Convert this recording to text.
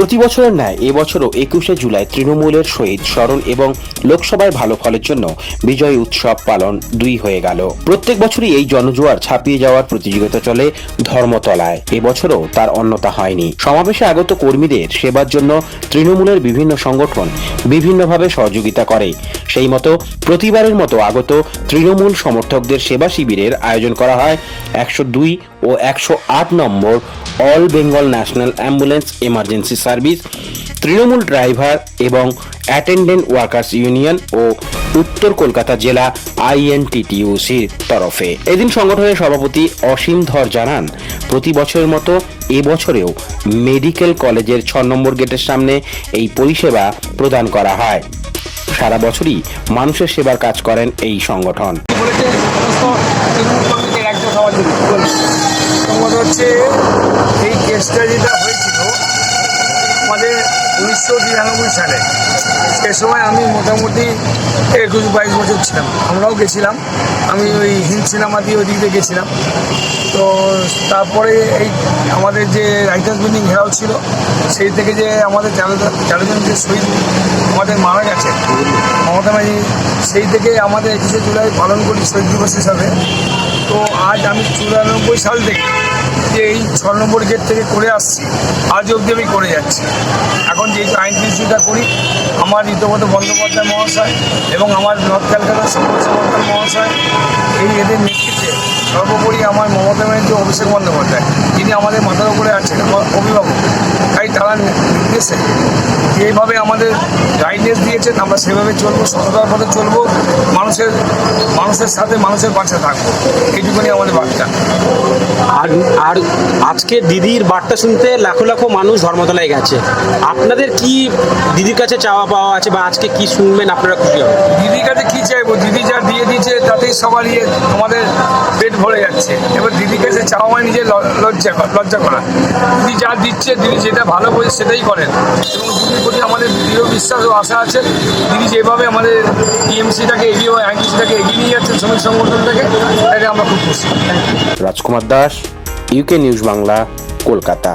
প্রতি বছরের ন্যায় এবছরও একুশে জুলাই তৃণমূলের শহীদ স্মরণ এবং লোকসভায় ভালো ফলের জন্য বিজয় উৎসব পালন দুই হয়ে গেল। প্রত্যেক বছরই এই জনজোয়ার ছাপিয়ে যাওয়ার প্রতিযোগিতা চলে ধর্মতলায়। এবছরও তার অন্যতা হয়নি। সমাবেশে আগত কর্মীদের সেবার জন্য তৃণমূলের বিভিন্ন সংগঠন বিভিন্নভাবে সহযোগিতা করে। সেই মতো প্রতিবারের মতো আগত তৃণমূল সমর্থকদের সেবা শিবিরের আয়োজন করা হয়। একশো দুই ও একশো আট নম্বর all Bengal national ambulance emergency service, Trinamool driver এবং অ্যাটেন্ডেন্ট ওয়ার্কার্স ইউনিয়ন ও উত্তর কলকাতা জেলা আইএনটিটিউসির তরফে। এদিন সংগঠনের সভাপতি অসীম ধর জানান, প্রতি বছরের মতো এবছরেও মেডিকেল কলেজের ছ নম্বর গেটের সামনে এই পরিষেবা প্রদান করা হয়। সারা বছরই মানুষের সেবার কাজ করেন এই সংগঠন। হচ্ছে এই কেসটা যেটা হয়েছিল আমাদের উনিশশো তিরানব্বই সালে। সে সময় আমি মোটামুটি একুশ বাইশ বছর ছিলাম। আমরাও গেছিলাম। আমি ওই হিন্দ সিনেমা দিয়ে ওই গেছিলাম। তো তারপরে এই আমাদের যে রাইটার্স বিল্ডিং ঘেরাও ছিল, সেই থেকে যে আমাদের তেরো তেরোজন যে শহীদ আমাদের মারা গেছে, মমতা ব্যানার্জি, সেই থেকে আমাদের একুশে জুলাই পালন করি শহীদ দিবস হিসাবে। তো আজ আমি চুরানব্বই সাল থেকে যে ছ নম্বর গেট থেকে করে আসছি। আজ অবধি আমি করে যাচ্ছি। এখন যেহেতু আইন কৃষিটা করি, আমার ঋতব্রত বন্দ্যোপাধ্যায় মহাশয় এবং আমার নর্থ ক্যালকাটা সুবোধ মহাশয়, এই এদের নেতৃত্বে সর্বোপরি আমার মমতা ব্যানার্জি অভিষেক বন্দ্যোপাধ্যায়, যিনি আমাদের মাথার উপরে আছেন অভিভাবক। তাই তারা নির্দেশে যেভাবে আমাদের গাইডেন্স দিয়েছেন, আমরা সেভাবে চলবো, সততার পথে চলবো, মানুষের মানুষের সাথে মানুষের পাশে থাকব। এইটুকুনি আমাদের বার্তা। আর আর আজকে দিদির বার্তা শুনতে লাখো লাখো মানুষ ধর্মতলায় গেছে। আপনাদের কি দিদির কাছে চাওয়া পাওয়া আছে বা আজকে কি শুনবেন আপনারা খুশি হবে দিদির কাছে কী চাইব? দিদি যা দিয়ে দিয়েছে তাতেই সবারই আমাদের পেট ভরে যাচ্ছে। এবার দিদির কাছে চাওয়া মানে নিজে ল- লজ্জা কর- লজ্জা করা। দিদি যা দিচ্ছে দিদি যেটা ভালো বোঝে সেটাই করেন। এবং দিদির প্রতি আমাদের দৃঢ় বিশ্বাস ও আশা আছে। দিদি যেভাবে আমাদের টিএমসিটাকে এগিয়ে আইনটিসিটাকে এগিয়ে নিয়ে যাচ্ছে শ্রমিক সংগঠনটাকে তাতে আমরা খুব খুশি। Rajkumar Das UK news Bangla Kolkata.